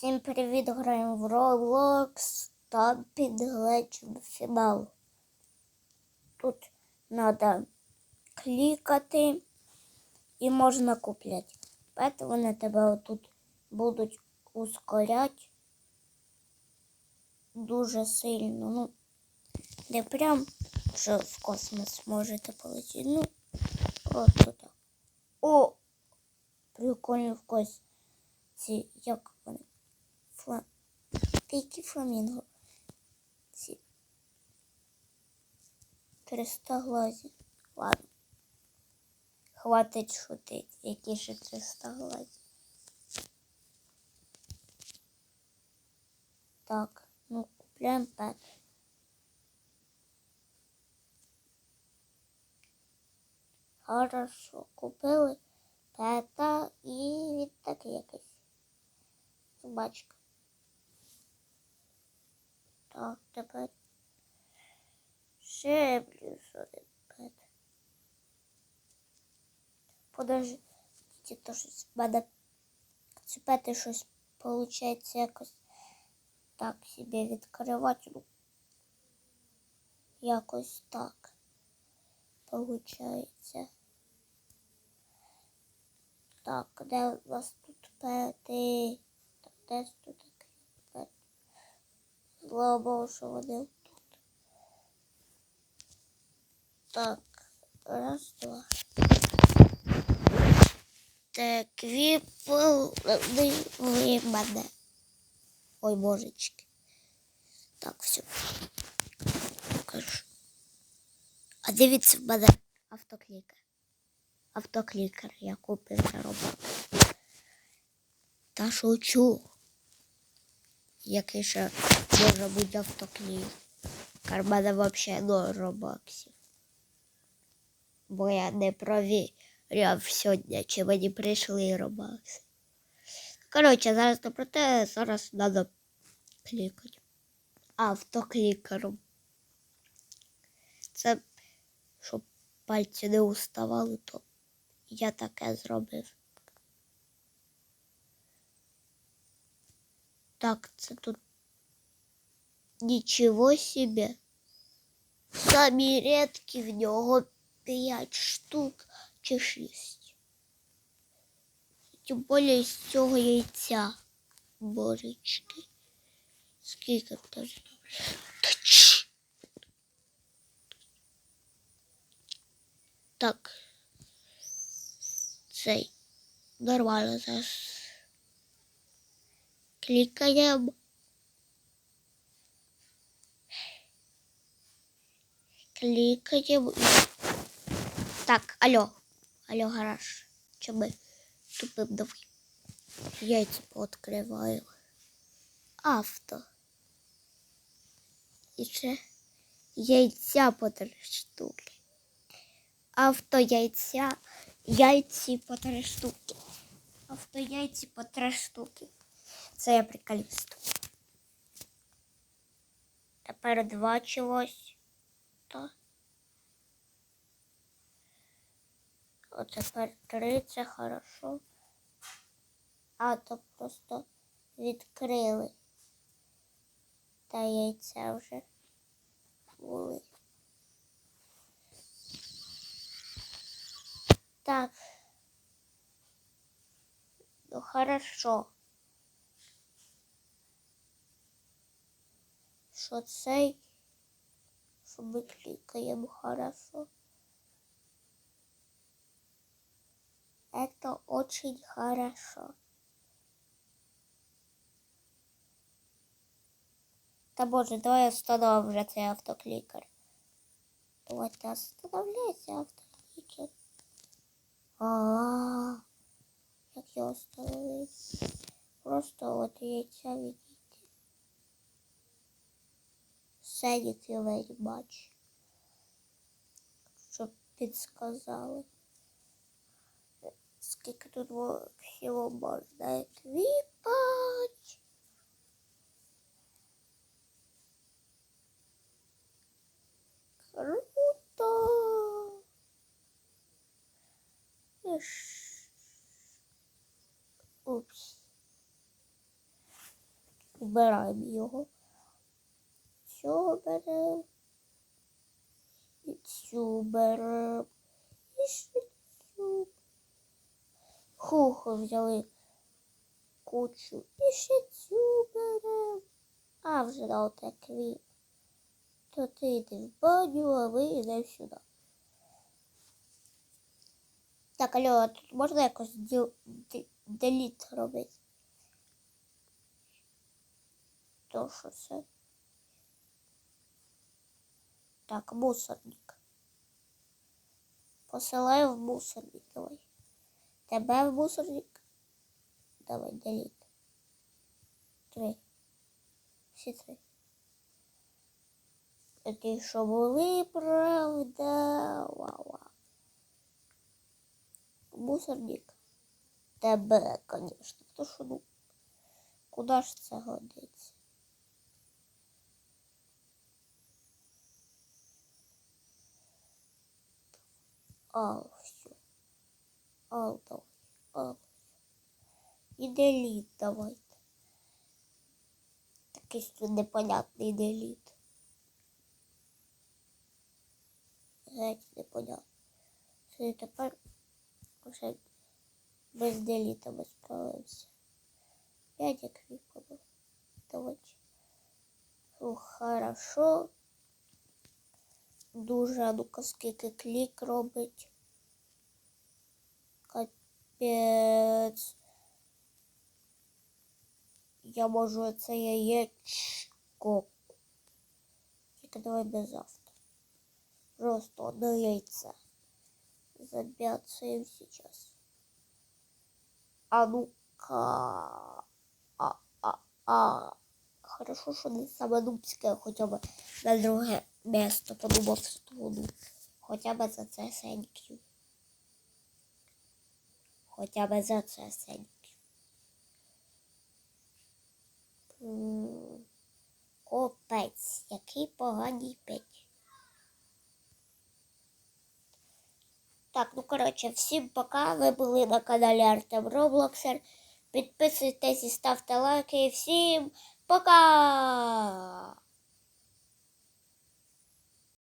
Всім привіт, граємо в Roblox та підглечимо фінал. Тут треба клікати і можна купляти. Поэтому вони тебе отут будуть ускоряти дуже сильно. Ну, не прям, що в космос можете полетіти. Ну, от тут. О! Прикольно в космос. Як? Фла... Які фламінго? Ці. 300 глазів. Ладно. Хватить шутить. Які ще 300 глазів. Так, ну купляємо пет. Хорошо, купили пета і він такий якийсь. Собачка. Так, тепер ще плюс один пет. То щось в мене цепити щось виходить якось так собі відкривати. Ну, якось так получається. Так, де у нас тут пети? Так, де ж тут? Слава Богу, що вони тут. Так, раз, два. Так, випали мене. Ой, божечки. Так, все. Покажу. А дивіться в мене автоклікер. Автоклікер я купив за робок. Та шучу. Який ще може бути автоклікер. В мене взагалі до робоксів. Бо я не провіряв сьогодні, чи мені прийшли робокси. Коротше, зараз не про те, зараз треба клікати. Автоклікером. Це щоб пальці не уставали, то я таке зробив. Так, це тут нічого собі. Самі рідкі в нього 5 штук чи 6. Тим більше з цього яйця. Божечки. Скільки теж. Та? Так. Цей. Нормально зараз. Клікаємо. Клікаємо. Так, алло. Алло, гараж. Чому ми тупим давай? Яйця пооткриваю. Авто. І ще яйця по три штуки. Авто яйця. Яйці по три штуки. Авто яйці по три штуки. Це я приколіст. Тепер два чогось. То. О, тепер три, це хорошо. А то просто відкрили. Та яйця вже були. Так. Ну хорошо. Що цей? Що ми клікаємо хорошо. Это очень хорошо. Та боже, давай остановим вже цей автоклікер. Давайте остановляйся автоклікер. А, -а, -а. як його остановити? Просто от яйця відійти. Сидіти ледь. Щоб підсказали. Скільки тут всього можна кліпати. Круто. Упс. Вбираємо його. Цього беремо. І цю беремо. І ще цю. Хухо взяли кучу. І ще цю беремо. А вже на отак. То ти йди в баню, а ви йдемо сюди. Так, алло, а тут можна якось деліт робити? То що це? Так, мусорник. Посилаю в мусорник, давай. Тебе в мусорник. Давай, деліт. Три. Всі три. Такі, що були, правда. Вау. Мусорник. Тебе, конечно. То ну, куди ж це годиться? А, все. Ал, давай. Ал. І деліт давайте. Такий що непонятний деліт. Геть непонятно. Це тепер вже без деліта ми справимося. П'ять як випало. Давайте. Ну, хорошо. Дуже, а ну-ка, скільки клік робить. Капець. Я можу це яєчко. Тільки давай без авто. Просто одно яйце. Забяцаем сейчас. А ну-ка. А, а, а. Хорошо, що не саме нубське, хоча б на друге Місто подумав стуну. Хоча б за це сенькю. Хоча б за це сенькю. М, Копець, який поганий петь. Так, ну коротше, всім пока. Ви були на каналі Артем Роблоксер. Підписуйтесь і ставте лайки. Всім пока!